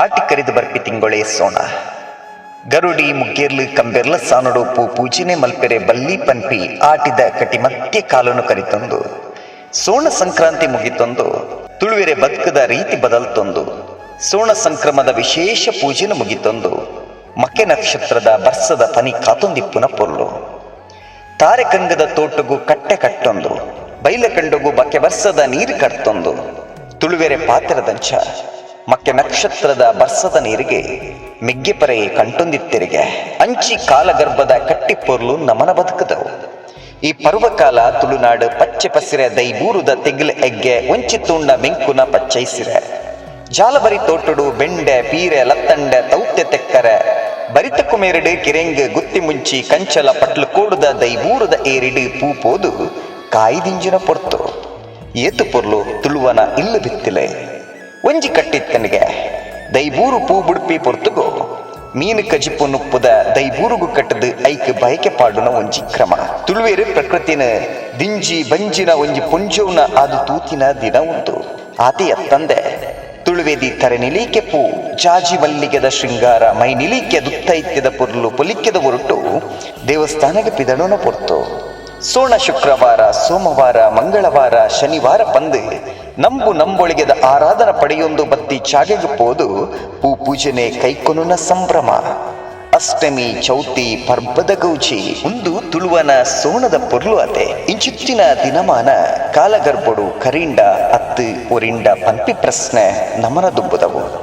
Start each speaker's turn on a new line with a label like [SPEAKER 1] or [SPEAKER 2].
[SPEAKER 1] ಆಟಿ ಕರಿದು ಬರ್ಪಿ ತಿಂಗೊಳೆ ಸೋಣ. ಗರುಡಿ, ಮುಗ್ಗೇರ್ಲು, ಕಂಬೆರ್ಲ ಸಾನುಡು ಪೂ ಪೂಜಿನೆ, ಮಲ್ಪೆರೆ, ಬಲ್ಲಿ, ಪನ್ಪಿ, ಆಟಿದ ಕಟಿ ಮತ್ತೆ ಕಾಲನ್ನು ಕರಿತೊಂದು. ಸೋಣ ಸಂಕ್ರಾಂತಿ ಮುಗಿತೊಂದು. ತುಳುವೆರೆ ಬದುಕದ ರೀತಿ ಬದಲ್ತೊಂದು. ಸೋಣ ಸಂಕ್ರಮದ ವಿಶೇಷ ಪೂಜೆನ ಮುಗಿತೊಂದು. ಮಕೆ ನಕ್ಷತ್ರದ ಬರ್ಸದ ಪನಿ ಕಾತೊಂದಿಪ್ಪುನ ಪೊರ್ಲು ತಾರೆಕಂಗದ ತೋಟಗೂ ಕಟ್ಟೆ ಕಟ್ಟೊಂದು. ಬೈಲಕಂಡಗೂ ಬಕ್ಕೆ ಬರ್ಸದ ನೀರು ಕಟ್ತೊಂದು. ತುಳುವೆರೆ ಪಾತ್ರದಂಚ ಮಕ್ಕೆ ನಕ್ಷತ್ರದ ಬರ್ಸದ ನೀರಿಗೆ ಮಿಗ್ಗೆ ಕಂಟೊಂದಿತ್ತಿರಿಗೆ ಕಂಟೊಂದಿತ್ತೆರಿಗೆ. ಅಂಚಿ ಕಾಲಗರ್ಭದ ಕಟ್ಟಿಪೊರ್ಲು ನಮನ ಬದುಕದವು. ಈ ಪರ್ವಕಾಲ ತುಳುನಾಡು ಪಚ್ಚೆ ಪಸಿರೆ ದೈಬೂರುದ ತೆಗಿಲ ಎಗ್ಗೆ ಒಂಚಿ ತುಂಡ ಮೆಂಕುನ ಪಚ್ಚೈಸಿರೆ ಜಾಲಬರಿ ತೋಟಡು ಬೆಂಡೆ ಪೀರೆ ಲತ್ತಂಡೆ ತೌತ್ಯ ತೆಕ್ಕರೆ. ಬರಿತ ಕುಮೇರಿಡು ಕಿರೆಂಗ್ ಗುತ್ತಿ ಮುಂಚಿ ಕಂಚಲ ಪಟ್ಲು ಕೋಡುದ ದೈಬೂರುದ ಏರಿಡು ಪೂಪೋದು ಕಾಯ್ದಿಂಜಿನ ಪೊರ್ತು. ಏತು ಪೊರ್ಲು ತುಳುವನ ಇಲ್ಲ ಬಿತ್ತಿಲೆ. ಒಂಜಿ ಕಟ್ಟಿತ್ತನಿಗೆ. ದೈಬೂರು ಪೂ ಬುಡ್ಪಿ ಪೊರ್ತುಗು. ಮೀನು ಕಜಿಪು ನುಪ್ಪುದ ದೈಬೂರುಗು ಕಟ್ಟದ ಐಕ್ ಬಯಕೆ ಪಾಡುನ ಒಂಜಿ ಕ್ರಮ. ತುಳುವೇರು ಪ್ರಕೃತಿನ ದಿಂಜಿ ಬಂಜಿನ ಒಂಜಿ ಪುಂಜೌನ ಆದು ತೂತಿನ ದಿನ ಉಂಟು. ಆತೆಯ ತಂದೆ, ತುಳುವೇದಿ ತರೆ ನಿಲೀಕೆ ಪೂ, ಜಾಜಿ ಮಲ್ಲಿಗೆದ ಶೃಂಗಾರ, ಮೈ ನಿಲೀಕೆ ದುತ್ತೈತ್ಯದ ಪೊರ್ಲು ಪೊಲಿಕ್ಯದ ಹೊರಟು ದೇವಸ್ಥಾನಕ್ಕೆ ಪಿದಣನ ಪೊರ್ತು. ಸೋಣ ಶುಕ್ರವಾರ, ಸೋಮವಾರ, ಮಂಗಳವಾರ, ಶನಿವಾರ ಪಂದು ನಂಬು ನಂಬೊಳಿಗೆದ ಆರಾಧನ ಪಡೆಯೊಂದು ಬತ್ತಿ ಚಾಗೆಗುಪ್ಪೋದು ಪೋದು ಪೂ ಪೂಜನೆ ಕೈಕೊನುನ ಸಂಭ್ರಮ. ಅಷ್ಟಮಿ, ಚೌತಿ, ಪರ್ಬದ ಗೌಜಿ ಒಂದು ತುಳುವನ ಸೋಣದ ಪೊರ್ಲು ಅತೆ ಇಂಚುತ್ತಿನ ದಿನಮಾನ ಕಾಲಗರ್ಬೊಡು ಕರಿಂಡ, ಅತ್ತು, ಒರಿಂಡ, ಪಂಪಿ ಪ್ರಶ್ನೆ ನಮನ ದುಬ್ಬುದವು